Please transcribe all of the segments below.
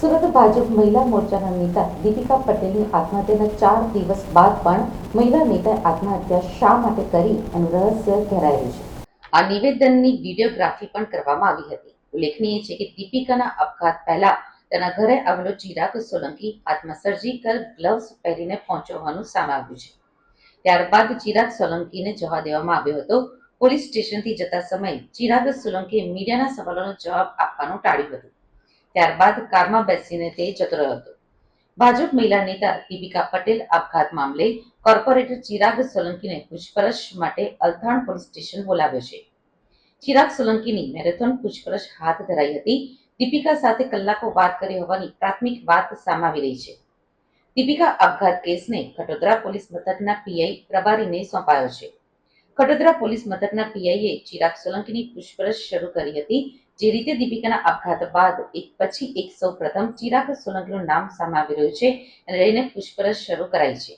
સુરત ભાજપ મહિલા મોરચાના નેતા દીપિકા પટેલની આત્મહત્યાના ચાર દિવસ બાદ પણ મહિલા નેતાએ આત્મહત્યા શા માટે કરી એનું રહસ્ય ઘેરાયેલું છે. આ નિવેદનની વિડીયોગ્રાફી પણ કરવામાં આવી હતી. ઉલ્લેખનીય છે કે દીપિકાના અપઘાત પહેલા તેના ઘરે આવેલો ચિરાગ સોલંકી હાથમાં સર્જિકલ ગ્લવ્સ પહેરીને પહોંચ્યો હોવાનું સામે આવ્યું છે. ત્યારબાદ ચિરાગ સોલંકીને જવા દેવામાં આવ્યો હતો. પોલીસ સ્ટેશનથી જતા સમયે ચિરાગ સોલંકીએ મીડિયાના સવાલોનો જવાબ આપવાનું ટાળ્યું હતું. ત્યારબાદ કારમાં બેસીને તે જતો રહ્યો હતો. ભાજપ મહિલા નેતા દીપિકા પટેલ આપઘાત મામલે કોર્પોરેટર ચિરાગ સોલંકીને પૂછપરછ માટે અલથાણ પોલીસ સ્ટેશન બોલાવ્યો છે. ચિરાગ સોલંકીની મેરેથોન પૂછપરછ હાથ ધરાઈ હતી. દીપિકા સાથે કલાકો વાત કરી હોવાની પ્રાથમિક વાત સામે આવી રહી છે. દીપિકા આપઘાત કેસને કટોદરા પોલીસ મથકના પીઆઈ પ્રભારીને સોંપાયો છે. કટોદરા પોલીસ મથકના પીઆઈએ ચિરાગ સોલંકીની પૂછપરછ શરૂ કરી હતી. જે રીતે દીપિકાના આપઘાત બાદ એક પછી એક સૌ પ્રથમ ચિરાગ સોલંકીનું નામ સામે આવી રહ્યું છે અને લઈને પૂછપરછ શરૂ કરાઈ છે.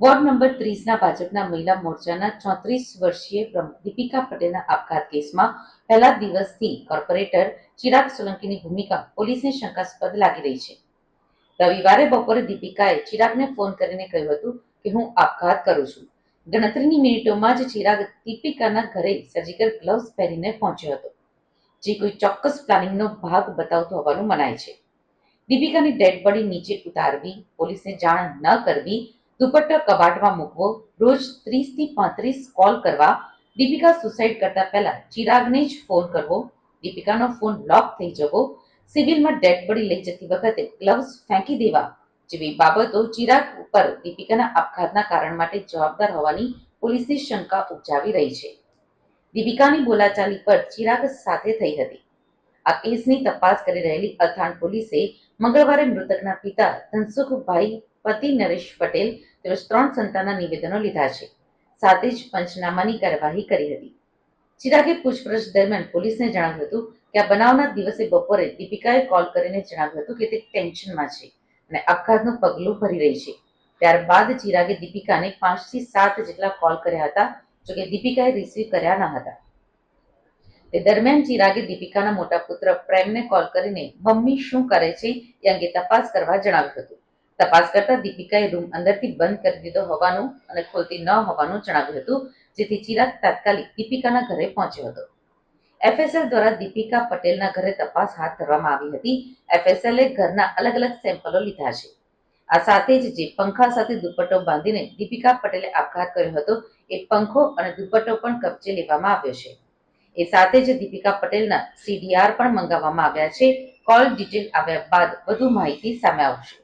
વોર્ડ નંબર ત્રીસના ભાજપના મહિલા મોરચાના ચોત્રીસ વર્ષીય પ્રમુખ દીપિકા પટેલના આપઘાત કેસમાં પહેલા દિવસથી કોર્પોરેટર ચિરાગ સોલંકીની ભૂમિકા પોલીસને શંકાસ્પદ લાગી રહી છે. રવિવારે બપોરે દીપિકાએ ચિરાગને ફોન કરીને કહ્યું હતું કે હું આપઘાત કરું છું. ગણતરીની મિનિટોમાં જ ચિરાગ દીપિકાના ઘરે સર્જિકલ ગ્લવ્સ પહેરીને પહોંચ્યો હતો. જે કોઈ ચોક્કસ પ્લાનિંગનો ભાગ બતાવતો હોવાનું મનાય છે. દીપિકાની ડેડ બોડી નીચે ઉતારવી, પોલીસને જાણ ન કરવી, દુપટ્ટો કબાટમાં મૂકવો, રોજ ત્રીસથી પાંત્રીસ કોલ કરવા, દીપિકા સુસાઇડ કરતા પહેલા ચિરાગને જ ફોન કરવો, દીપિકાનો ફોન લોક થઈ જવો, સિવિલમાં ડેડ બોડી લઈ જતી વખતે ગ્લવ્સ ફેંકી દેવા જેવી બાબતો ચિરાગ ઉપર દીપિકાના આપઘાતના કારણ માટે જવાબદાર હોવાની પોલીસની શંકા ઉપજાવી રહી છે. દીપિકાની બોલાચાલી પર ચિરાગ સાથે થઈ હતી. આ કેસની તપાસ કરી રહેલી અથાણ પોલીસે મંગળવારે મૃતકના પિતા ધનસુખભાઈ પતિ નરેશ પટેલ તેમજ ત્રણ સંતાનના નિવેદનો લીધા છે. સાથે જ પંચનામાની કાર્યવાહી કરી હતી. ચિરાગે પૂછપરછ દરમિયાન પોલીસને જણાવ્યું હતું કે આ બનાવના દિવસે બપોરે દીપિકાએ કોલ કરીને જણાવ્યું હતું કે તે ટેન્શનમાં છે અને આપઘાતનું પગલું ભરી રહી છે. ત્યારબાદ ચિરાગે દીપિકાને પાંચથી સાત જેટલા કોલ કર્યા હતા જોકે દીપિકાએ રિસીવ કર્યા ન હતા. તે દરમિયાન ચિરાગે દીપિકાના મોટા પુત્ર પ્રેમને કોલ કરીને, મમ્મી, શું કરે છે? એ અંગે તપાસ કરવા જણાવ્યું હતું. તપાસ કરતા દીપિકાએ રૂમ અંદરથી બંધ કરી દીધો હોવાનું અને ખોલતી ન હોવાનું જણાવ્યું હતું, જેથી ચિરાગ તાત્કાલિક દીપિકાના ઘરે પહોંચ્યો હતો. એફએસએલ દ્વારા દીપિકા પટેલના ઘરે તપાસ હાથ ધરવામાં આવી હતી. એફએસએલે ઘરના અલગ અલગ સેમ્પલો લીધા છે. આ સાથે જ જે પંખા સાથે દુપટ્ટો બાંધીને દીપિકા પટેલે આપઘાત કર્યો હતો, એ પંખો અને દુપટ્ટો પણ કબજે લેવામાં આવ્યો છે. એ સાથે જ દીપિકા પટેલના સીડીઆર પણ મંગાવવામાં આવ્યા છે. કોલ ડિટેલ આવ્યા બાદ વધુ માહિતી સામે આવશે.